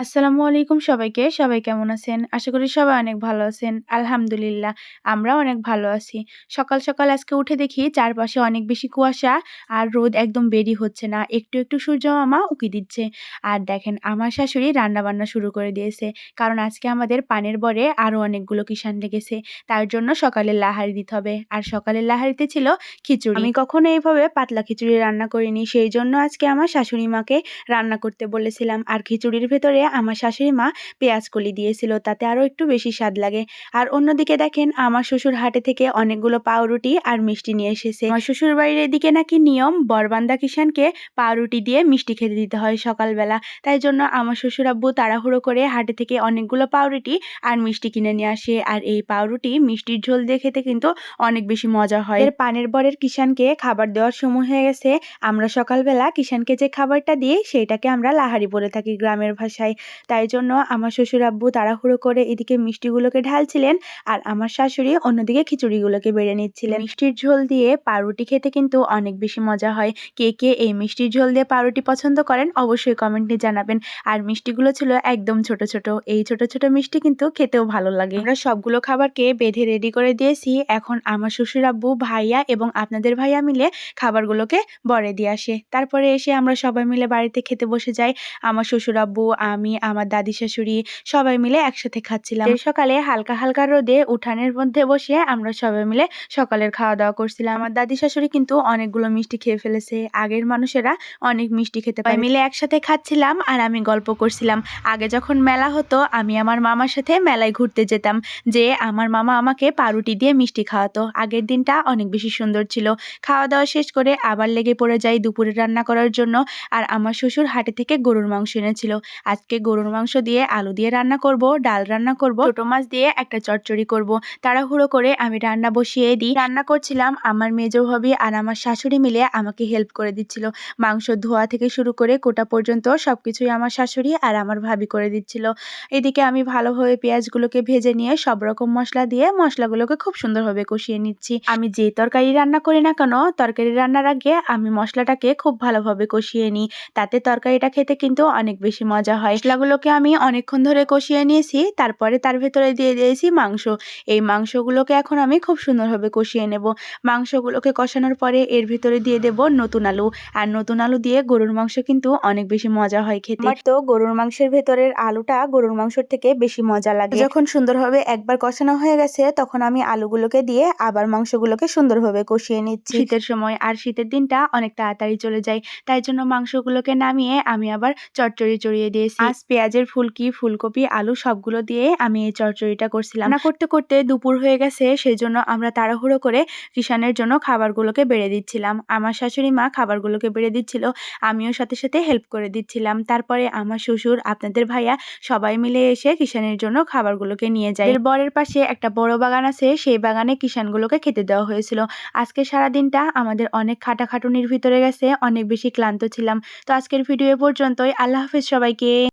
আসসালামু আলাইকুম সবাইকে। সবাই কেমন আছেন? আশা করি সবাই অনেক ভালো আছেন। আলহামদুলিল্লাহ আমরাও অনেক ভালো আছি। সকাল, সকাল আজকে উঠে দেখি চারপাশে অনেক বেশি কুয়াশা আর রোদ একদম বেরি হচ্ছে না। একটু, একটু সূর্য মামা উঁকি দিচ্ছে। আর দেখেন আমার শাশুড়ি রান্না-বান্না শুরু করে দিয়েছে। কারণ আজকে আমাদের পানের বরে আরও অনেকগুলো কিষান লেগেছে। তার জন্য সকালের লাহারি দিতে হবে। আর সকালের লাহারিতে ছিল খিচুড়ি। আমি কখনো এইভাবে পাতলা খিচুড়ি রান্না করিনি। সেই জন্য আজকে আমার শাশুড়ি মাকে রান্না করতে বলেছিলাম। আর খিচুড়ির ভেতরে আমার শাশুড়ি মা পেঁয়াজ কলি দিয়েছিল, তাতে আরও একটু বেশি স্বাদ লাগে। আর অন্যদিকে দেখেন, আমার শ্বশুর হাটে থেকে অনেকগুলো পাউরুটি আর মিষ্টি নিয়ে এসেছে। আমার শ্বশুর বাড়ির এদিকে নাকি নিয়ম, বরবান্দা কিষানকে পাউরুটি দিয়ে মিষ্টি খেতে দিতে হয় সকালবেলা। তাই জন্য আমার শ্বশুর আব্বু তাড়াহুড়ো করে হাটে থেকে অনেকগুলো পাউরুটি আর মিষ্টি কিনে নিয়ে আসে। আর এই পাউরুটি মিষ্টির ঝোল দিয়ে খেতে কিন্তু অনেক বেশি মজা হয়। এর পানের বরের কিষানকে খাবার দেওয়ার সময় হয়ে গেছে। আমরা সকালবেলা কিষানকে যে খাবারটা দিই, সেইটাকে আমরা লাহারি বলে থাকি গ্রামের ভাষায়। তাই জন্য আমার শ্বশুর আব্বু তাড়াহুড়ো করে এদিকে মিষ্টিগুলোকে ঢালছিলেন আর আমার শাশুড়ি অন্যদিকে খিচুড়িগুলোকে বেড়ে নিচ্ছিলেন। মিষ্টির ঝোল দিয়ে পাউরুটি খেতে কিন্তু অনেক বেশি মজা হয়। কে কে এই মিষ্টির ঝোল দিয়ে পাউরুটি পছন্দ করেন অবশ্যই কমেন্টে জানাবেন। আর মিষ্টিগুলো ছিল একদম ছোট ছোট। এই ছোট ছোট মিষ্টি কিন্তু খেতেও ভালো লাগে। আমরা সবগুলো খাবারকে বেঁধে রেডি করে দিয়েছি। এখন আমার শ্বশুর আব্বু, ভাইয়া এবং আপনাদের ভাইয়া মিলে খাবারগুলোকে বরে দিয়ে আসে। তারপরে এসে আমরা সবাই মিলে বাড়িতে খেতে বসে যাই। আমার শ্বশুর আব্বু, আমি আমার দাদি শাশুড়ি সবাই মিলে একসাথে খাচ্ছিলাম। সকালে হালকা হালকা রোদে উঠানের মধ্যে বসে আমরা সবাই মিলে সকালের খাওয়া দাওয়া করছিলাম। আমার দাদি শাশুড়ি কিন্তু অনেকগুলো মিষ্টি খেয়ে ফেলেছে। আগের মানুষেরা অনেক মিষ্টি খেতে পায়। মিলে একসাথে খাচ্ছিলাম আর আমি গল্প করছিলাম। আগে যখন মেলা হতো, আমি আমার মামার সাথে মেলায় ঘুরতে যেতাম, যে আমার মামা আমাকে পাউরুটি দিয়ে মিষ্টি খাওয়াতো। আগের দিনটা অনেক বেশি সুন্দর ছিল। খাওয়া দাওয়া শেষ করে আবার লেগে পড়ে যাই দুপুরে রান্না করার জন্য। আর আমার শ্বশুর হাটে থেকে গরুর মাংস এনেছিল। আজকে গরুর মাংস দিয়ে আলু দিয়ে রান্না করব, ডাল রান্না করব, ছোটো মাছ দিয়ে একটা চচ্চড়ি করব। তাড়াহুড়ো করে আমি রান্না বসিয়ে দিই। রান্না করছিলাম আমার মেজো ভাবি আর আমার শাশুড়ি মিলে আমাকে হেল্প করে দিচ্ছিল। মাংস ধোয়া থেকে শুরু করে কোটা পর্যন্ত সব কিছুই আমার শাশুড়ি আর আমার ভাবি করে দিচ্ছিল। এদিকে আমি ভালোভাবে পেঁয়াজগুলোকে ভেজে নিয়ে সব রকম মশলা দিয়ে মশলাগুলোকে খুব সুন্দরভাবে কষিয়ে নিচ্ছি। আমি যে তরকারি রান্না করি না কেন, তরকারি রান্নার আগে আমি মশলাটাকে খুব ভালোভাবে কষিয়ে নিই। তাতে তরকারিটা খেতে কিন্তু অনেক বেশি মজা হয়। মশলাগুলোকে আমি অনেকক্ষণ ধরে কষিয়ে নিয়েছি তারপরে তার ভেতরে দিয়ে দিয়েছি মাংস। এই মাংসগুলোকে এখন আমি খুব সুন্দরভাবে কষিয়ে নেব। মাংসগুলোকে কষানোর পরে এর ভিতরে দিয়ে দেব নতুন আলু। আর নতুন আলু দিয়ে গরুর মাংস কিন্তু অনেক বেশি মজা হয় খেতে। তো গরুর মাংসের ভেতরের আলুটা গরুর মাংসর থেকে বেশি মজা লাগে। যখন সুন্দরভাবে একবার কষানো হয়ে গেছে তখন আমি আলুগুলোকে দিয়ে আবার মাংসগুলোকে সুন্দরভাবে কষিয়ে নিচ্ছি। শীতের সময় আর শীতের দিনটা অনেক তাড়াতাড়ি চলে যায় তাই জন্য মাংসগুলোকে নামিয়ে আমি আবার চটচড়ি চড়িয়ে দিয়েছি। আজ পেঁয়াজের ফুলকি, ফুলকপি, আলু সবগুলো দিয়ে আমি এই চচ্চড়িটা করছিলাম। না করতে করতে দুপুর হয়ে গেছে সেই জন্য আমরা তাড়াহুড়ো করে কিষানের জন্য খাবারগুলোকে বেড়ে দিচ্ছিলাম। আমার শাশুড়ি মা খাবারগুলোকে বেড়ে দিচ্ছিল, আমিও সাথে সাথে হেল্প করে দিচ্ছিলাম। তারপরে আমার শ্বশুর, আপনাদের ভাইয়া সবাই মিলে এসে কিষানের জন্য খাবারগুলোকে নিয়ে যায়। এর বরের পাশে একটা বড় বাগান আছে, সেই বাগানে কিষানগুলোকে খেতে দেওয়া হয়েছিল। আজকে সারা দিনটা আমাদের অনেক খাটাখাটুনির ভিতরে গেছে, অনেক বেশি ক্লান্ত ছিলাম। তো আজকের ভিডিও পর্যন্তই, আল্লাহ হাফিজ সবাইকে।